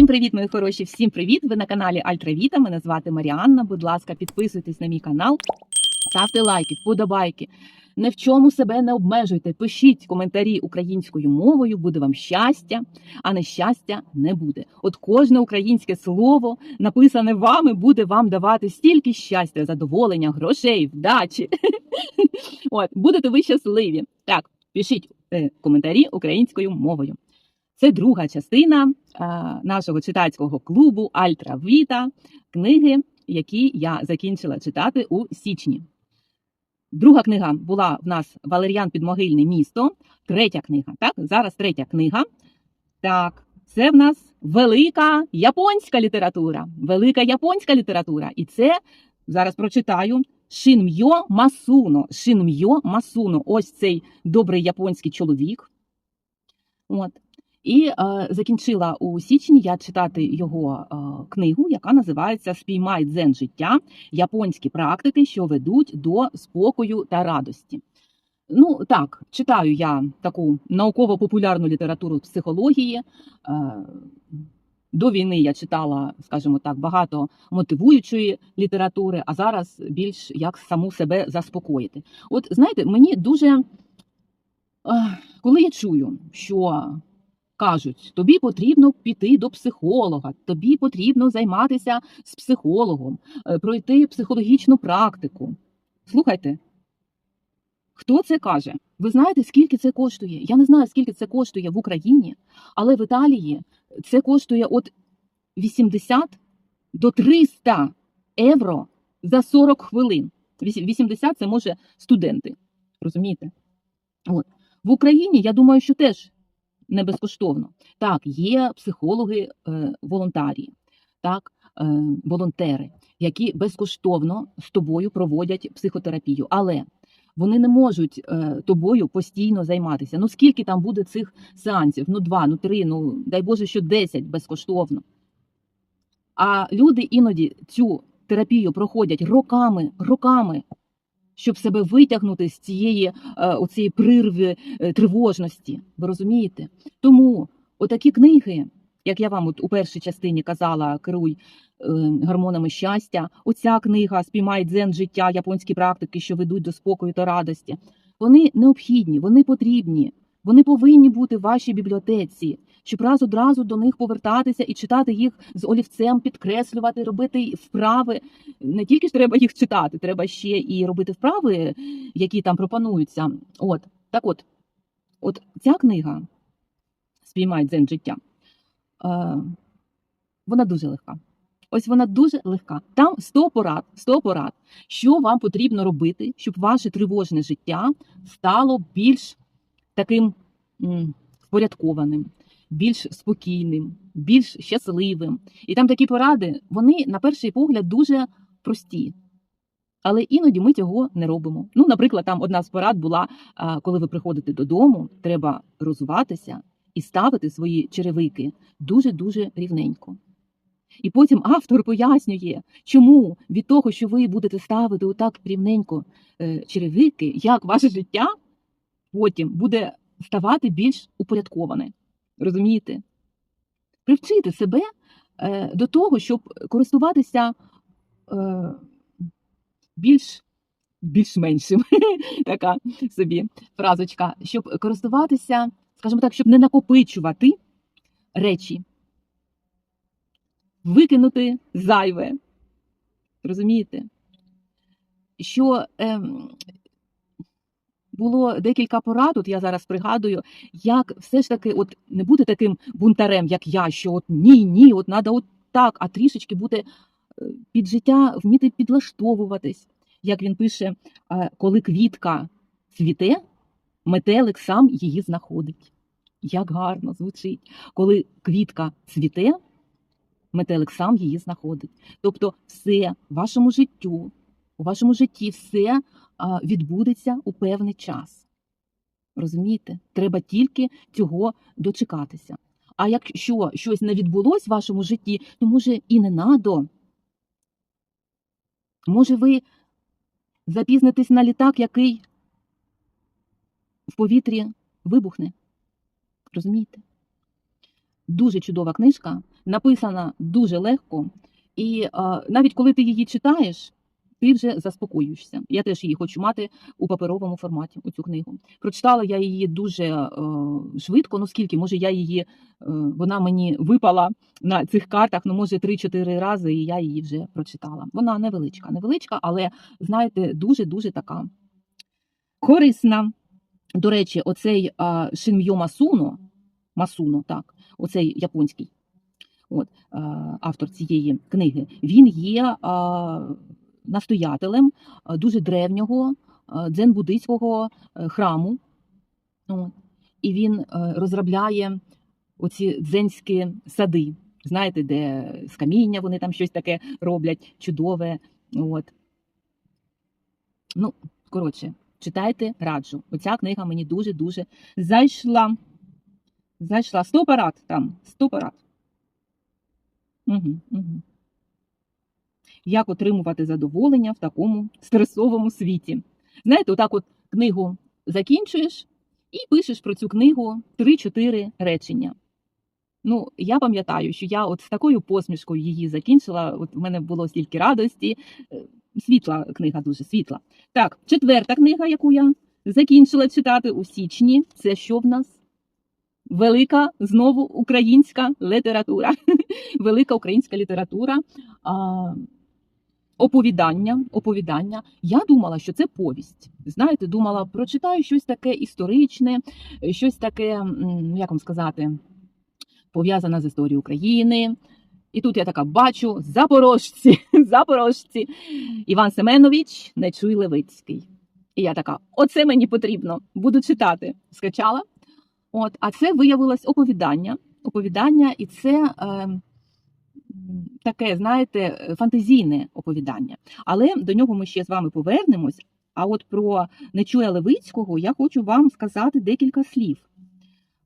Всім привіт, мої хороші! Всім привіт! Ви на каналі Альтравіта. Мене звати Маріанна. Будь ласка, підписуйтесь на мій канал, ставте лайки, вподобайки. Не в чому себе не обмежуйте. Пишіть коментарі українською мовою, буде вам щастя, а нещастя не буде. От кожне українське слово, написане вами, буде вам давати стільки щастя, задоволення, грошей, вдачі. От, будете ви щасливі. Так, пишіть е, коментарі українською мовою. Це друга частина нашого читацького клубу Альтра Віта, книги, які я закінчила читати у січні. Друга книга була в нас Валеріан Підмогильне місто. Третя книга. Так, зараз третя книга. Так, це в нас велика японська література. Велика японська література. І це зараз прочитаю Шинм'йо Масуно. Шинм'йо Масуно. Ось цей добрий японський чоловік. От. І е, закінчила у січні я читати його е, книгу, яка називається Спіймай дзен життя японські практики, що ведуть до спокою та радості. Ну так, читаю я таку науково-популярну літературу психології. Е, до війни я читала, скажімо так, багато мотивуючої літератури, а зараз більш як саму себе заспокоїти. От знаєте, мені дуже е, коли я чую, що кажуть, тобі потрібно піти до психолога, тобі потрібно займатися з психологом, е, пройти психологічну практику. Слухайте, хто це каже? Ви знаєте, скільки це коштує? Я не знаю, скільки це коштує в Україні, але в Італії це коштує від 80 до 300 євро за 40 хвилин. 80 це може студенти. Розумієте? От. В Україні, я думаю, що теж не безкоштовно. Так, є психологи е, так, е, волонтери, які безкоштовно з тобою проводять психотерапію, але вони не можуть е, тобою постійно займатися. Ну скільки там буде цих сеансів? Ну два, ну три, ну дай Боже, що десять безкоштовно. А люди іноді цю терапію проходять роками, роками щоб себе витягнути з цієї е, оцієї прирви е, тривожності. Ви розумієте? Тому отакі книги, як я вам от у першій частині казала, керуй е, гормонами щастя. Оця книга Спіймай дзен життя, японські практики, що ведуть до спокою та радості. Вони необхідні, вони потрібні, вони повинні бути в вашій бібліотеці щоб раз одразу до них повертатися і читати їх з олівцем, підкреслювати, робити вправи. Не тільки ж треба їх читати, треба ще і робити вправи, які там пропонуються. От так, от, от ця книга спіймай дзен життя. Е, вона дуже легка. Ось вона дуже легка. Там 100 порад, 100 порад, що вам потрібно робити, щоб ваше тривожне життя стало більш таким впорядкованим, більш спокійним, більш щасливим. І там такі поради, вони, на перший погляд, дуже прості. Але іноді ми цього не робимо. Ну, наприклад, там одна з порад була, коли ви приходите додому, треба розуватися і ставити свої черевики дуже-дуже рівненько. І потім автор пояснює, чому від того, що ви будете ставити отак рівненько е, черевики, як ваше життя потім буде ставати більш упорядковане. Розумієте? Привчити себе е, до того, щоб користуватися е, більш більш-меншим, така собі фразочка, щоб користуватися, скажімо так, щоб не накопичувати речі, викинути зайве. Розумієте? Що е, було декілька порад, от я зараз пригадую, як все ж таки от не бути таким бунтарем, як я, що от ні, ні, от треба от так, а трішечки бути е, під життя, вміти підлаштовуватись. Як він пише, коли квітка цвіте, метелик сам її знаходить. Як гарно звучить. Коли квітка цвіте, метелик сам її знаходить. Тобто, все в вашому життю, у вашому житті все відбудеться у певний час. Розумієте? Треба тільки цього дочекатися. А якщо щось не відбулось в вашому житті, то може і не надо. Може, ви запізнитесь на літак, який в повітрі вибухне. Розумієте? Дуже чудова книжка. написана дуже легко, і е, навіть коли ти її читаєш, ти вже заспокоюєшся. Я теж її хочу мати у паперовому форматі, у цю книгу. Прочитала я її дуже е, швидко, ну скільки, може, я її, е, вона мені випала на цих картах, ну, може, 3-4 рази, і я її вже прочитала. Вона невеличка, невеличка, але, знаєте, дуже-дуже така корисна. До речі, оцей а, Шинм'йо Масуно, Масуно, так, оцей японський от, а, автор цієї книги, він є настоятелем дуже древнього а, дзен-буддийського е, храму. І він е, розробляє оці дзенські сади. Знаєте, де з каміння вони там щось таке роблять чудове. От. Ну, коротше, читайте, раджу. Оця книга мені дуже-дуже зайшла. Зайшла. Сто парад там. Сто парад. Угу, угу. Як отримувати задоволення в такому стресовому світі? Знаєте, отак от книгу закінчуєш і пишеш про цю книгу 3-4 речення. Ну, я пам'ятаю, що я от з такою посмішкою її закінчила. От в мене було стільки радості. Е, Світла книга, дуже світла. Так, четверта книга, яку я закінчила читати у січні, це що в нас? Велика знову українська література. Велика українська література. Оповідання, оповідання. Я думала, що це повість. Знаєте, думала, прочитаю щось таке історичне, щось таке, як вам сказати, пов'язане з історією України. І тут я така бачу запорожці, запорожці. Іван Семенович Нечуй Левицький. І я така: оце мені потрібно, буду читати. Скачала. От, а це виявилось оповідання. Оповідання, і це е, таке, знаєте, фантазійне оповідання. Але до нього ми ще з вами повернемось. А от про Нечуя Левицького я хочу вам сказати декілька слів.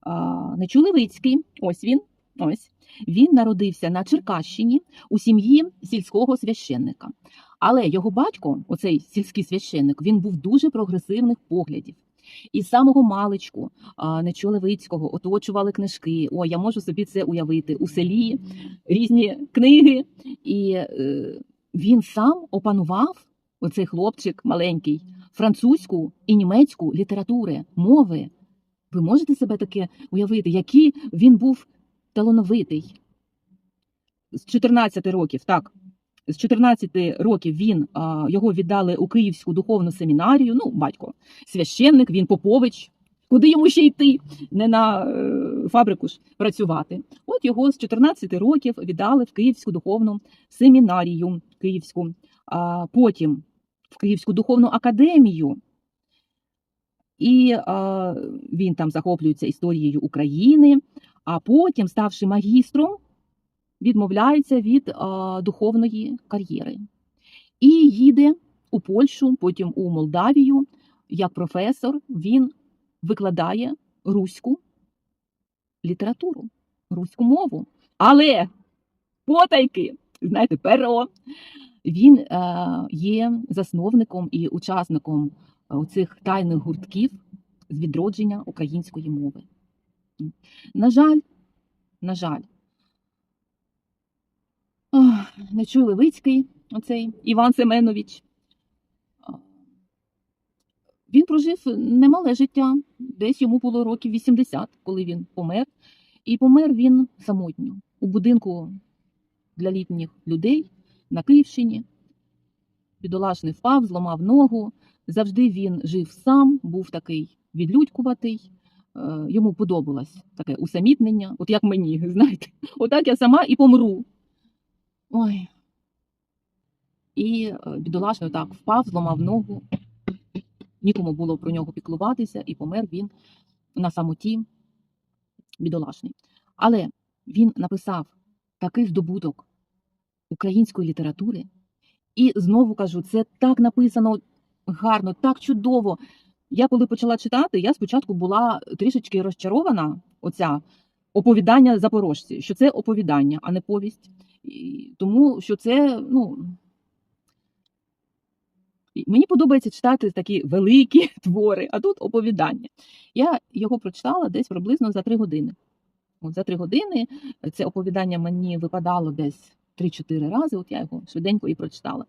А, Нечуй Левицький, ось він, ось. Він народився на Черкащині у сім'ї сільського священника. Але його батько, оцей сільський священник, він був дуже прогресивних поглядів. І з самого маличку а, Нечуя Левицького оточували книжки. О, я можу собі це уявити у селі різні книги. І е, він сам опанував, оцей хлопчик маленький, французьку і німецьку літератури, мови. Ви можете себе таке уявити, який він був талановитий. З 14 років, так. З 14 років він його віддали у Київську духовну семінарію. Ну, батько, священник, він попович. Куди йому ще йти? Не на е, фабрику ж працювати. От його з 14 років віддали в Київську духовну семінарію Київську, а потім в Київську духовну академію. І а, він там захоплюється історією України, а потім, ставши магістром, відмовляється від а, духовної кар'єри і їде у Польщу, потім у Молдавію. Як професор він викладає руську літературу, руську мову. Але потайки, знаєте, перо. Він е, є засновником і учасником цих тайних гуртків з відродження української мови. На жаль, на жаль, ох, Нечуй Левицький, оцей Іван Семенович. Він прожив немале життя, десь йому було років 80, коли він помер. І помер він самотньо у будинку для літніх людей на Київщині. Бідолашний впав, зламав ногу. Завжди він жив сам, був такий відлюдькуватий. Е, Йому подобалось таке усамітнення, от як мені, знаєте, отак я сама і помру. Ой. І е, бідолашний так впав, зламав ногу. Нікому було про нього піклуватися, і помер він на самоті бідолашний. Але він написав такий здобуток української літератури. І знову кажу, це так написано гарно, так чудово. Я коли почала читати, я спочатку була трішечки розчарована, оця оповідання запорожці, що це оповідання, а не повість. Тому що це, ну. Мені подобається читати такі великі твори, а тут оповідання. Я його прочитала десь приблизно за три години. От за три години це оповідання мені випадало десь 3-4 рази. От я його швиденько і прочитала.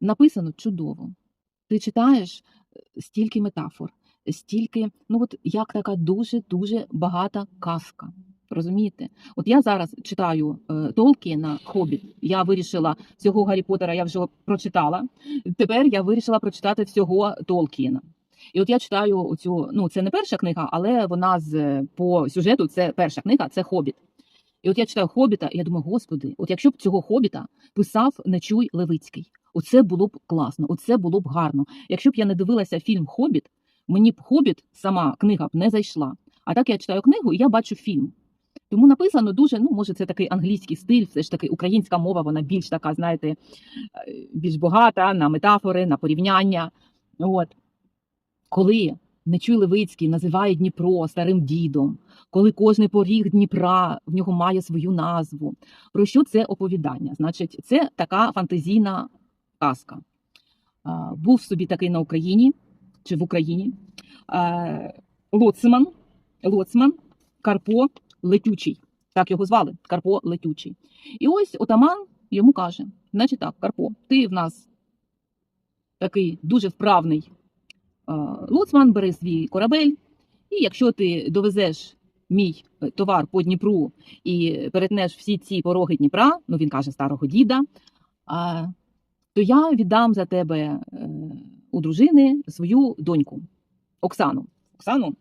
Написано чудово. Ти читаєш е, стільки метафор, стільки, ну от як така дуже дуже багата казка. Розумієте? От я зараз читаю е, Толкіна Хобіт. Я вирішила всього Гаррі Поттера я вже прочитала. Тепер я вирішила прочитати всього Толкіна. І от я читаю оцю, ну це не перша книга, але вона з по сюжету це перша книга, це Хобіт. І от я читаю Хобіта, і я думаю, господи, от якщо б цього Хобіта писав Нечуй Левицький, оце було б класно, оце було б гарно. Якщо б я не дивилася фільм Хобіт, мені б Хобіт, сама книга б не зайшла. А так я читаю книгу і я бачу фільм. Тому написано дуже, ну може, це такий англійський стиль, все ж таки українська мова, вона більш така, знаєте, е, більш багата на метафори, на порівняння. От. Коли Нечуй Левицький називає Дніпро старим дідом, коли кожний поріг Дніпра в нього має свою назву. Про що це оповідання? Значить, це така фантазійна казка. Був собі такий на Україні чи в Україні лоцман, лоцман Карпо Летючий. Так його звали Карпо Летючий. І ось отаман йому каже: значить так, Карпо, ти в нас такий дуже вправний лоцман, бери свій корабель, і якщо ти довезеш мій е, товар по Дніпру і перетнеш всі ці пороги Дніпра, ну він каже старого діда, то я віддам за тебе е, у дружини свою доньку Оксану. Оксану,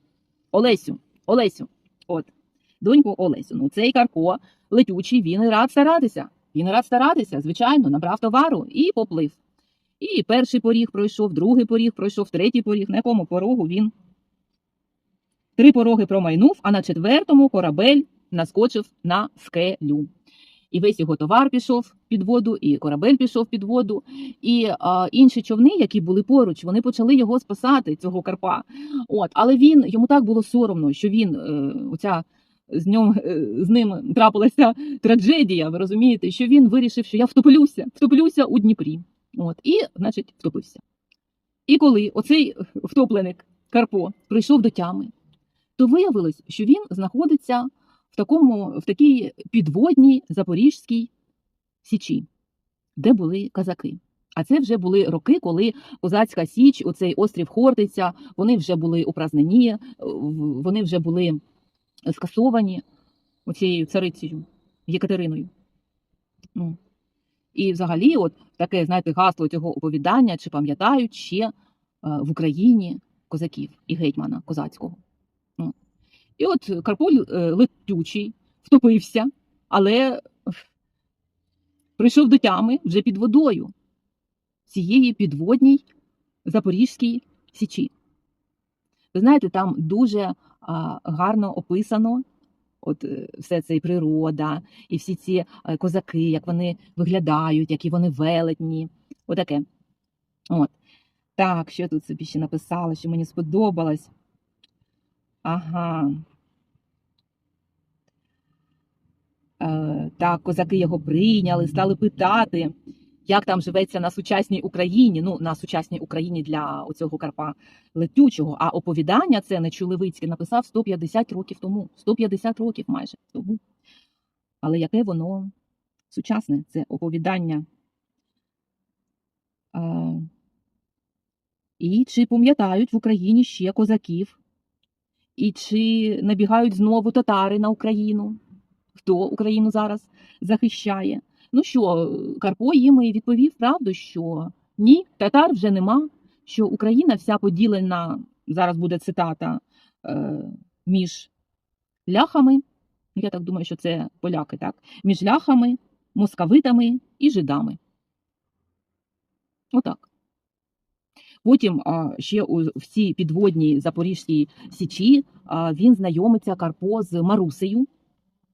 Олесю, Олесю. От, доньку Олесю. Ну, цей Карпо летючий, він рад старатися. Він рад старатися, звичайно, набрав товару і поплив. І перший поріг пройшов, другий поріг пройшов, третій поріг, на якому порогу він три пороги промайнув, а на четвертому корабель наскочив на скелю. І весь його товар пішов під воду, і корабель пішов під воду. І а, інші човни, які були поруч, вони почали його спасати, цього Карпа. От, але він йому так було соромно, що він е, оця з ньому е, з ним трапилася трагедія. Ви розумієте, що він вирішив, що я втоплюся, втоплюся у Дніпрі. От, і, значить, втопився. І коли оцей втопленик Карпо прийшов до тями, то виявилось, що він знаходиться в такому в такій підводній Запорізькій січі, де були казаки. А це вже були роки, коли козацька січ, оцей острів Хортиця, вони вже були упразнені, в- вони вже були скасовані оцією царицею Єкатериною. Ну. І взагалі, от таке, знаєте, гасло цього оповідання, чи пам'ятають ще е, в Україні козаків і гетьмана козацького. Ну. І от Карпо е, летючий втопився, але прийшов до тями вже під водою цієї підводній Запорізькій січі. Ви знаєте, там дуже гарно описано от е, все це і природа, і всі ці е, козаки, як вони виглядають, які вони велетні. Отаке. От. Так, що тут собі ще написала, що мені сподобалось. Ага. Е, так, козаки його прийняли, стали питати, як там живеться на сучасній Україні. Ну, на сучасній Україні для оцього Карпа летючого. А оповідання це Нечулевицький написав 150 років тому. 150 років майже тому. Але яке воно сучасне? Це оповідання. А, і чи пам'ятають в Україні ще козаків? І чи набігають знову татари на Україну? Хто Україну зараз захищає? Ну що, Карпо їм і відповів правду, що ні, татар вже нема, що Україна вся поділена, зараз буде цитата, е, між ляхами, я так думаю, що це поляки, так, між ляхами, московитами і жидами. Отак. Потім ще у в цій підводній Запорізькій січі він знайомиться Карпо з Марусею.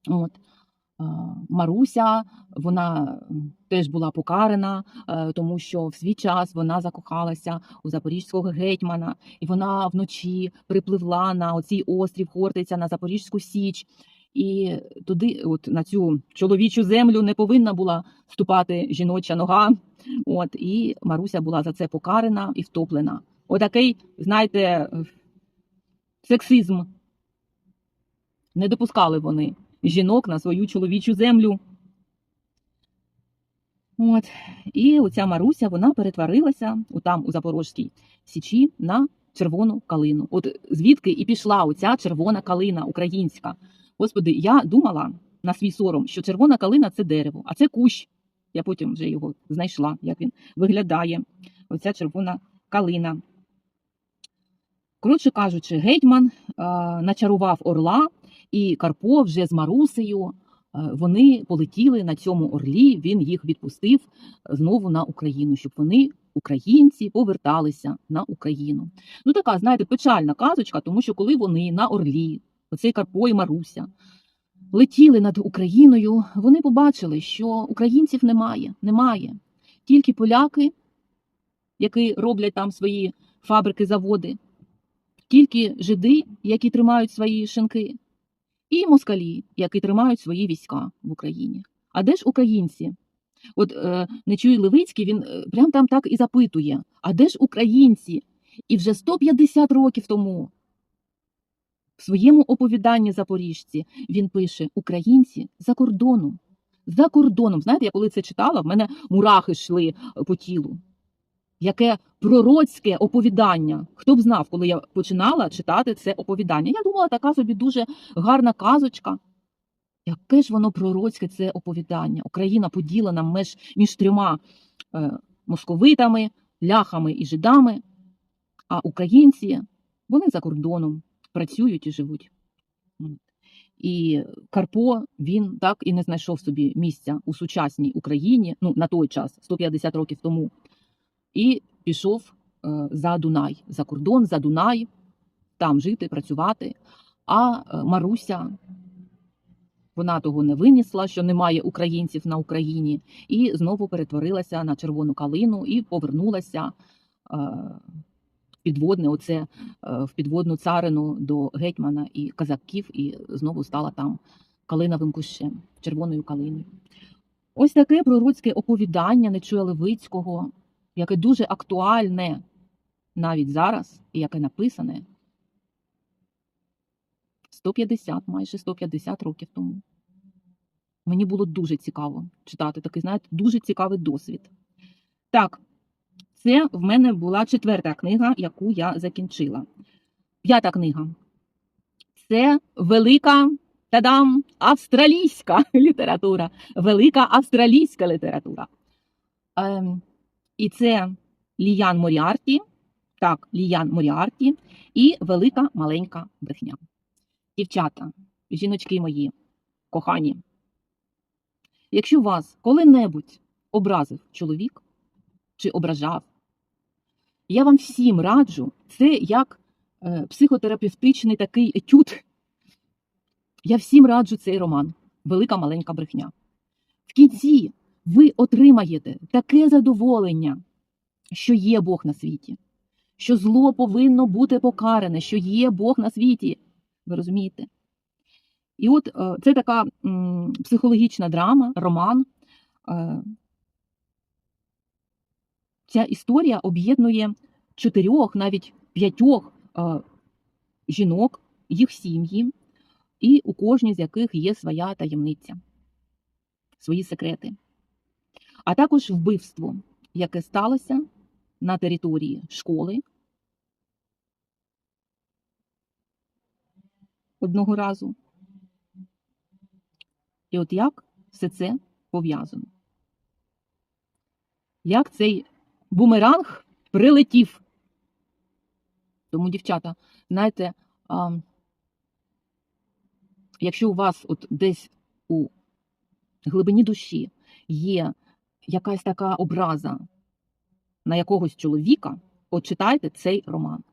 От. А, Маруся, вона теж була покарана, е, тому що в свій час вона закохалася у запорізького гетьмана, і вона вночі припливла на оцей острів Хортиця на Запорізьку Січ. І туди, от на цю чоловічу землю, не повинна була вступати жіноча нога. От і Маруся була за це покарана і втоплена. Отакий, знаєте, сексизм. Не допускали вони жінок на свою чоловічу землю. От. І оця Маруся вона перетворилася у там у Запорожській Січі на червону калину. От звідки і пішла оця червона калина українська. Господи, я думала на свій сором, що червона калина це дерево, а це кущ. Я потім вже його знайшла, як він виглядає. Оця червона калина. Коротше кажучи, гетьман е, начарував орла, і Карпо вже з Марусею. е, Вони полетіли на цьому орлі. Він їх відпустив знову на Україну, щоб вони, українці, поверталися на Україну. Ну така, знаєте, печальна казочка, тому що коли вони на орлі, оцей Карпо і Маруся, летіли над Україною, вони побачили, що українців немає, немає. Тільки поляки, які роблять там свої фабрики, заводи, тільки жиди, які тримають свої шинки, і москалі, які тримають свої війська в Україні. А де ж українці? От е, Нечуй Левицький, він е, прям там так і запитує: а де ж українці? І вже 150 років тому в своєму оповіданні Запоріжці він пише: Українці за кордоном. За кордоном. Знаєте, я коли це читала, в мене мурахи йшли по тілу. Яке пророцьке оповідання. Хто б знав, коли я починала читати це оповідання? Я думала, така собі дуже гарна казочка. Яке ж воно пророцьке це оповідання? Україна поділена між, між трьома е, московитами, ляхами і жидами, а українці вони за кордоном працюють і живуть. І Карпо він так і не знайшов собі місця у сучасній Україні, ну на той час, 150 років тому, і пішов е, за Дунай, за кордон, за Дунай, там жити, працювати. А е, Маруся вона того не винесла, що немає українців на Україні, і знову перетворилася на червону калину і повернулася е, в підводне, оце, в підводну царину до гетьмана і казаків, і знову стала там калиновим кущем, червоною калиною. Ось таке пророцьке оповідання Нечуя Левицького, яке дуже актуальне навіть зараз, і яке написане 150, майже 150 років тому. Мені було дуже цікаво читати такий, знаєте, дуже цікавий досвід. Так, це в мене була четверта книга, яку я закінчила. П'ята книга. Це велика тадам, австралійська література. Велика австралійська література. Ем, і це Ліян Моріарті. Так, Ліян Моріарті і велика маленька брехня. Дівчата, жіночки мої, кохані, якщо вас коли-небудь образив чоловік чи ображав, я вам всім раджу, це як е, психотерапевтичний такий етюд. Я всім раджу цей роман Велика маленька брехня. В кінці ви отримаєте таке задоволення, що є Бог на світі, що зло повинно бути покаране, що є Бог на світі. Ви розумієте? І от е, це така психологічна драма, роман. Е, Ця історія об'єднує чотирьох, навіть п'ятьох е, жінок, їх сім'ї, і у кожній з яких є своя таємниця, свої секрети. А також вбивство, яке сталося на території школи одного разу. І от як все це пов'язано? Як цей бумеранг прилетів? Тому, дівчата, знаєте, а, якщо у вас от десь у глибині душі є якась така образа на якогось чоловіка, от читайте цей роман.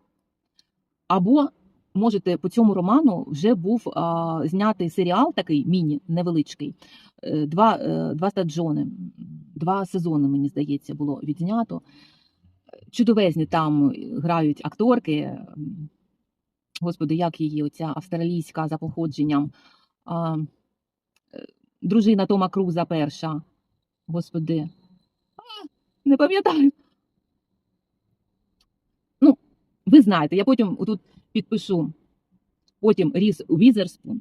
Або можете по цьому роману вже був а, знятий серіал такий міні невеличкий. Е, Два, е, два стаджони, два сезони, мені здається, було відзнято. Чудовезні там грають акторки. Господи, як її, оця австралійська за походженням. А, е, дружина Тома Круза перша. Господи. А, не пам'ятаю. Ну, ви знаєте, я потім тут підпишу. Потім Різ Візерспун.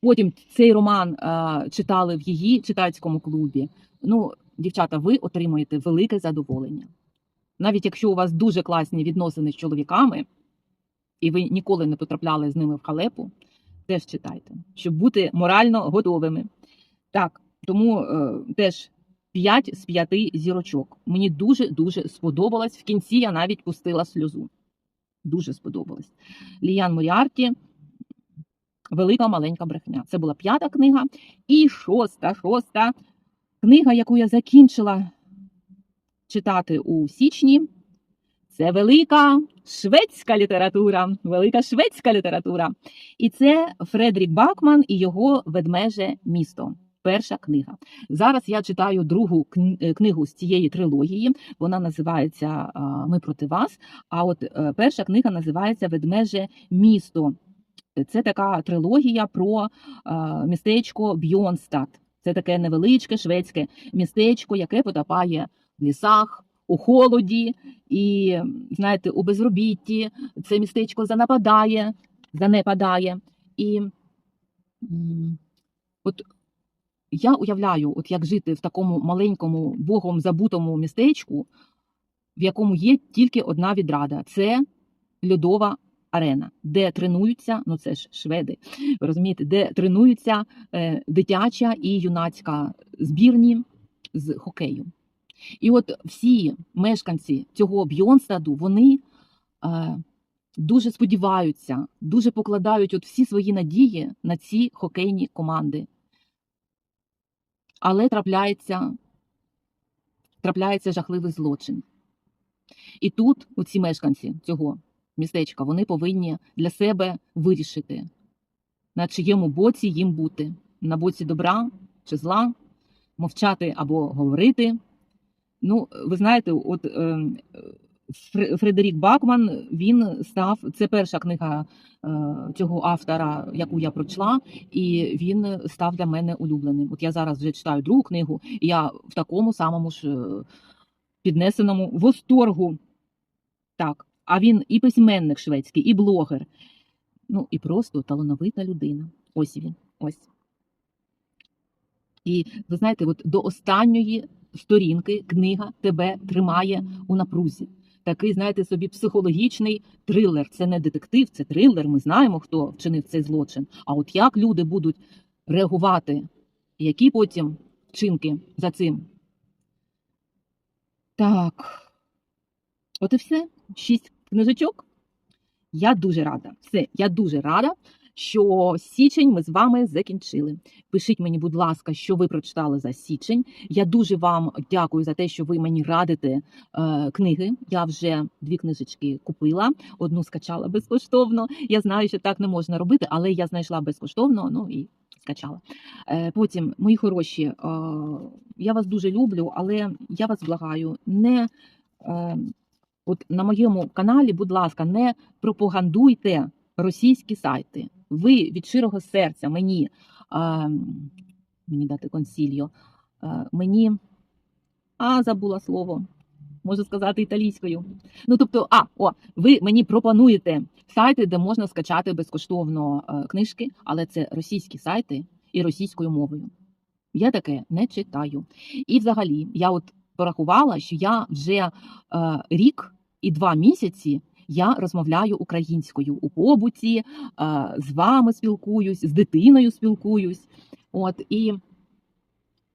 Потім цей роман е, читали в її читацькому клубі. Ну, дівчата, ви отримуєте велике задоволення. Навіть якщо у вас дуже класні відносини з чоловіками, і ви ніколи не потрапляли з ними в халепу, теж читайте, щоб бути морально готовими. Так, тому е, теж 5 з 5 зірочок. Мені дуже дуже сподобалось. В кінці я навіть пустила сльозу. Дуже сподобалось. Ліян Моріарті. Велика маленька брехня. Це була п'ята книга. І шоста, шоста книга, яку я закінчила читати у січні. Це велика шведська література. Велика шведська література. І це Фредрік Бакман і його ведмеже місто. Перша книга. Зараз я читаю другу е, книгу з цієї трилогії. Вона називається Ми проти вас. А от е, перша книга називається Ведмеже місто. Це така трилогія про містечко Бьонстад. Це таке невеличке шведське містечко, яке потопає в лісах, у холоді і, знаєте, у безробітті. Це містечко занападає, занепадає. І от я уявляю, от як жити в такому маленькому богом забутому містечку, в якому є тільки одна відрада це льодова арена, де тренуються, ну це ж шведи, ви розумієте, де тренуються е, дитяча і юнацька збірні з хокею. І от всі мешканці цього Бйонстаду, вони е, дуже сподіваються, дуже покладають от всі свої надії на ці хокейні команди. Але трапляється, трапляється жахливий злочин. І тут оці мешканці цього містечка вони повинні для себе вирішити, на чиєму боці їм бути: на боці добра чи зла, мовчати або говорити. Ну, ви знаєте, от е, Фредерік Бакман він став це перша книга е, цього автора, яку я прочла, і він став для мене улюбленим. От я зараз вже читаю другу книгу, і я в такому самому ж е, піднесеному восторгу. Так, а він і письменник шведський, і блогер. Ну і просто талановита людина. Ось він. Ось. І ви знаєте, от до останньої сторінки книга тебе тримає у напрузі. Такий, знаєте, собі психологічний трилер. Це не детектив, це трилер. Ми знаємо, хто вчинив цей злочин. А от як люди будуть реагувати, які потім вчинки за цим? Так. От і все. Шість книжечок. Я дуже рада. Все, я дуже рада, що січень ми з вами закінчили. Пишіть мені, будь ласка, що ви прочитали за січень. Я дуже вам дякую за те, що ви мені радите е, книги. Я вже дві книжечки купила, одну скачала безкоштовно. Я знаю, що так не можна робити, але я знайшла безкоштовно. Ну і скачала. Е, потім, мої хороші, е, я вас дуже люблю, але я вас благаю, не. Е, От на моєму каналі, будь ласка, не пропагандуйте російські сайти. Ви від щирого серця мені, а, мені дати консільо, а, мені, а забула слово, можу сказати італійською. Ну, тобто, а, о, ви мені пропонуєте сайти, де можна скачати безкоштовно книжки, але це російські сайти і російською мовою. Я таке не читаю. І взагалі, я от порахувала, що я вже е, рік і два місяці я розмовляю українською у побуті, е, з вами спілкуюсь, з дитиною спілкуюсь. От і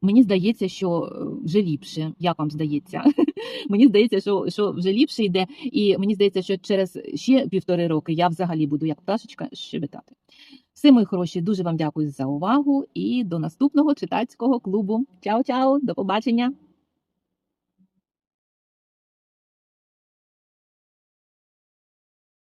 мені здається, що е, вже ліпше. Як вам здається? мені здається, що, що вже ліпше йде, і мені здається, що через ще півтори роки я взагалі буду як пташечка щебетати. Все, мої хороші, дуже вам дякую за увагу і до наступного читацького клубу. Чао-чао, до побачення!